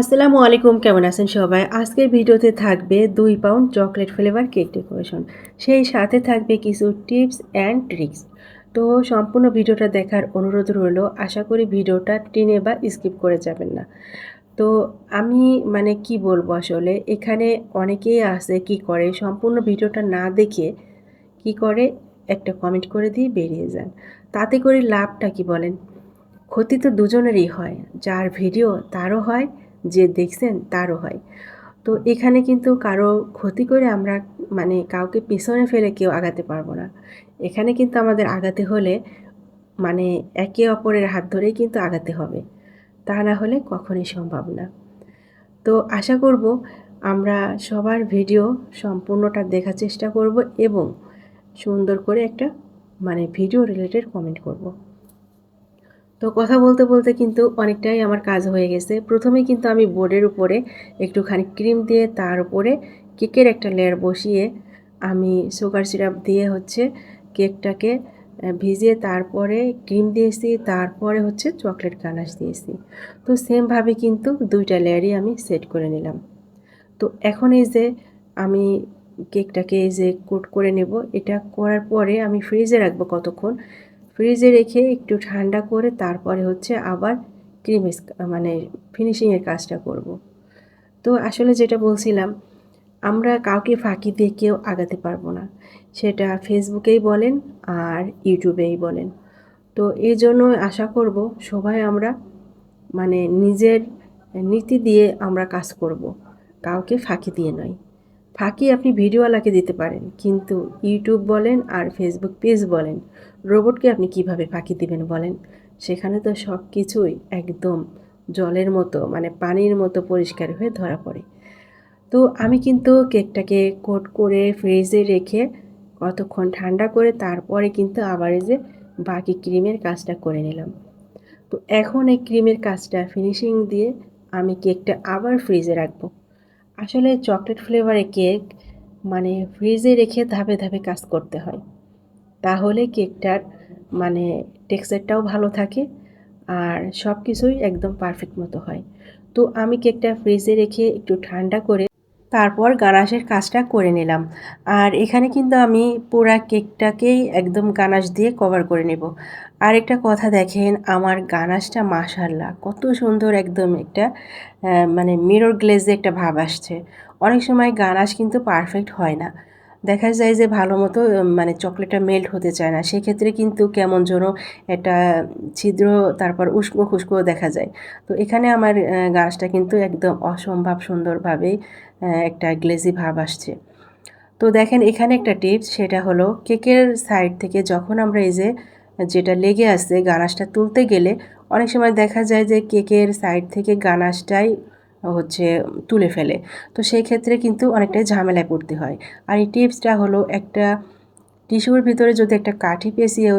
আসসালামু আলাইকুম, কেমন আছেন সবাই? আজকের ভিডিওতে থাকবে দুই pound chocolate flavour cake decoration. সেই সাথে থাকবে কিছু টিপস অ্যান্ড ট্রিক্স। তো সম্পূর্ণ ভিডিওটা দেখার অনুরোধ রইল, আশা করি ভিডিওটা টেনে বা স্কিপ করে যাবেন না। তো আমি মানে কি বলব আসলে, এখানে অনেকেই আছে কি করে, সম্পূর্ণ ভিডিওটা না দেখে কি করে একটা কমেন্ট করে দিয়ে বেরিয়ে যান। তাতে করে লাভটা কি বলেন? ক্ষতি তো দুজনেরই হয়, যার ভিডিও তারও হয় যে দেখছেন তারও হয়। তো এখানে কিন্তু কারও ক্ষতি করে আমরা মানে কাউকে পিছনে ফেলে কেউ আগাতে পারব না। এখানে কিন্তু আমাদের আগাতে হলে মানে একে অপরের হাত ধরেই কিন্তু আগাতে হবে। তা না হলে কখনই সম্ভব না। তো আশা করব আমরা সবার ভিডিও সম্পূর্ণটা দেখার চেষ্টা করব এবং সুন্দর করে একটা মানে ভিডিও রিলেটেড কমেন্ট করব। তো কথা বলতে বলতে কিন্তু অনেকটাই আমার কাজ হয়ে গেছে। প্রথমে কিন্তু আমি বোর্ডের উপরে একটুখানি ক্রিম দিয়ে তার উপরে কেকের একটা লেয়ার বসিয়ে আমি সুগার সিরাপ দিয়ে হচ্ছে কেকটাকে ভিজিয়ে তারপরে ক্রিম দিয়েছি, তারপরে হচ্ছে চকলেট গানাশ দিয়েছি। তো সেমভাবে কিন্তু দুইটা লেয়ারই আমি সেট করে নিলাম। তো এখন এই যে আমি কেকটাকে এই যে কোট করে নেব, এটা করার পরে আমি ফ্রিজে রাখব কতক্ষণ? ফ্রিজে রেখে একটু ঠান্ডা করে তারপরে হচ্ছে আবার ক্রিম মানে ফিনিশিংয়ের কাজটা করব। তো আসলে যেটা বলছিলাম, আমরা কাউকে ফাঁকি দিয়ে কেউ আগাতে পারব না। সেটা ফেসবুকেই বলেন আর ইউটিউবেই বলেন। তো এই জন্য আশা করব সবাই আমরা মানে নিজের নীতি দিয়ে আমরা কাজ করব। কাউকে ফাঁকি দিয়ে নয়। ফাঁকি আপনি ভিডিওওয়ালাকে দিতে পারেন, কিন্তু ইউটিউব বলেন আর ফেসবুক পেজ বলেন, রোবটকে আপনি কীভাবে ফাঁকি দিবেন বলেন? সেখানে তো সব কিছুই একদম জলের মতো মানে পানির মতো পরিষ্কার হয়ে ধরা পড়ে। তো আমি কিন্তু কেকটাকে কোট করে ফ্রিজে রেখে কতক্ষণ ঠান্ডা করে তারপরে কিন্তু আবার এই যে বাকি ক্রিমের কাজটা করে নিলাম। তো এখন এই ক্রিমের কাজটা ফিনিশিং দিয়ে আমি কেকটা আবার ফ্রিজে রাখব। আসলে চকলেট ফ্লেভারে কেক মানে ফ্রিজে রেখে ধাপে ধাপে কাজ করতে হয়। তাহলে কেকটার মানে টেক্সচারটাও ভালো থাকে আর সব কিছুই একদম পারফেক্ট মতো হয়। তো আমি কেকটা ফ্রিজে রেখে একটু ঠান্ডা করে তারপর গানাশের কাজটা করে নিলাম। আর এখানে কিন্তু আমি পুরা কেকটাকেই একদম গানাশ দিয়ে কভার করে নেব। আর একটা কথা দেখেন, আমার গানাশটা মাশাল্লাহ কত সুন্দর একদম একটা মানে মিরর গ্লেজে একটা ভাব আসছে। অনেক সময় গানাশ কিন্তু পারফেক্ট হয় না। দেখা যায় যে ভালো মতো মানে চকলেটটা মেল্ট হতে চায় না। সেক্ষেত্রে কিন্তু কেমন যেন একটা ছিদ্র, তারপর উষ্ণ খুস্কো দেখা যায়। তো এখানে আমার গাছটা কিন্তু একদম অসম্ভব সুন্দরভাবে একটা গ্লেজি ভাব আসছে। তো দেখেন, এখানে একটা টিপস, সেটা হলো কেকের সাইড থেকে যখন আমরা এই যে, যেটা লেগে আছে গানাশটা তুলতে গেলে, অনেক সময় দেখা যায় যে কেকের সাইড থেকে গানাশটাই হচ্ছে তুলে ফেলে। তো সেই ক্ষেত্রে কিন্তু অনেকটাই ঝামেলায় পড়তে হয়। আর এই টিপসটা হলো একটা টিস্যুর ভিতরে যদি একটা কাঠি পেঁচিয়ে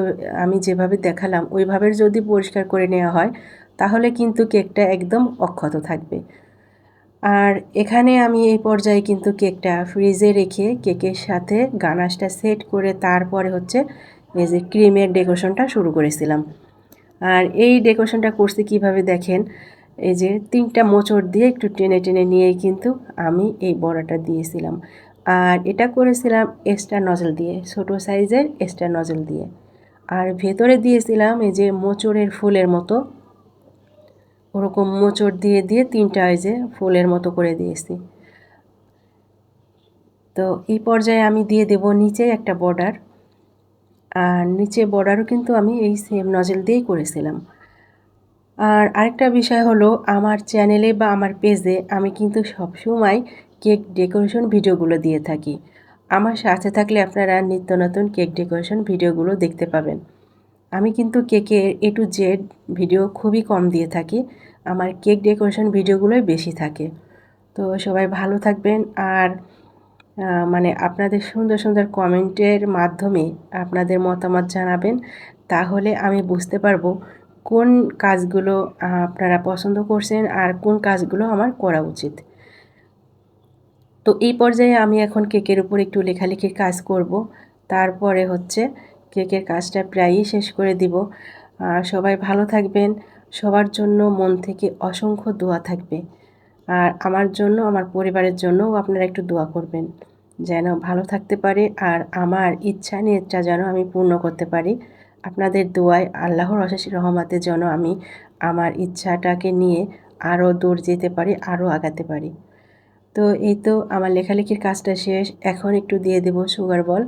আমি যেভাবে দেখালাম, ওইভাবে যদি পরিষ্কার করে নেওয়া হয়, তাহলে কিন্তু কেকটা একদম অক্ষত থাকবে। আর এখানে আমি এই পর্যায়ে কিন্তু কেকটা ফ্রিজে রেখে কেকের সাথে গানাশটা সেট করে তারপরে হচ্ছে এই যে ক্রিমের ডেকোরেশনটা শুরু করেছিলাম। আর এই ডেকোরেশনটা করছি কীভাবে দেখেন এই যে তিনটা মোচড় দিয়ে একটু টেনে টেনে নিয়েই কিন্তু আমি এই বড়াটা দিয়েছিলাম। আর এটা করেছিলাম এক্সট্রা নজল দিয়ে, ছোট সাইজের এক্সট্রা নজল দিয়ে। আর ভেতরে দিয়েছিলাম এই যে মোচড়ের ফুলের মতো। ওরকম মোচড় দিয়ে দিয়ে তিনটা এই যে ফুলের মতো করে দিয়েছি। তো এই পর্যায়ে আমি দিয়ে দেব নিচে একটা বর্ডার। আর নিচে বর্ডারও কিন্তু আমি এই সেম নজল দিয়েই করেছিলাম। আর আরেকটা বিষয় হলো, আমার চ্যানেলে বা আমার পেজে আমি কিন্তু সবসময় কেক ডেকোরেশন ভিডিওগুলো দিয়ে থাকি। আমার সাথে থাকলে আপনারা নিত্য নতুন কেক ডেকোরেশন ভিডিওগুলো দেখতে পাবেন। আমি কিন্তু কেকের এ টু জেড ভিডিও খুবই কম দিয়ে থাকি, আমার কেক ডেকোরেশন ভিডিওগুলোই বেশি থাকে। তো সবাই ভালো থাকবেন আর মানে আপনাদের সুন্দর সুন্দর কমেন্টের মাধ্যমে আপনাদের মতামত জানাবেন, তাহলে আমি বুঝতে পারব কোন কাজগুলো আপনারা পছন্দ করছেন আর কোন কাজগুলো আমার করা উচিত। তো এই পর্যায়ে আমি এখন কেকের উপর একটু লেখালেখির কাজ করব। তারপরে হচ্ছে কেকের কাজটা প্রায়ই শেষ করে দিব। আর সবাই ভালো থাকবেন, সবার জন্য মন থেকে অসংখ্য দোয়া থাকবে। আর আমার জন্য, আমার পরিবারের জন্যও আপনারা একটু দোয়া করবেন, যেন ভালো থাকতে পারে আর আমার ইচ্ছা নিচ্ছা যেন আমি পূর্ণ করতে পারি। আপনাদের দোয়ায় আল্লাহর অশেষ রহমাতে যেন আমি আমার ইচ্ছাটাকে নিয়ে আরও দূর যেতে পারি আরও আগাতে পারি। তো এই তো আমার লেখালেখির কাজটা শেষ। এখন একটু দিয়ে দেব সুগার বল।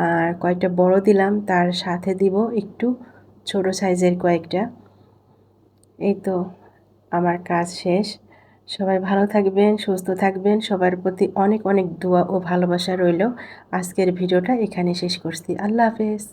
আর কয়েকটা বড় দিলাম, তার সাথে দিব একটু ছোট সাইজের কয়েকটা। এই তো আমার কাজ শেষ। সবাই ভালো থাকবেন, সুস্থ থাকবেন। সবার প্রতি অনেক অনেক দোয়া ও ভালোবাসা রইল। আজকের ভিডিওটা এখানে শেষ করছি। আল্লাহ হাফেজ।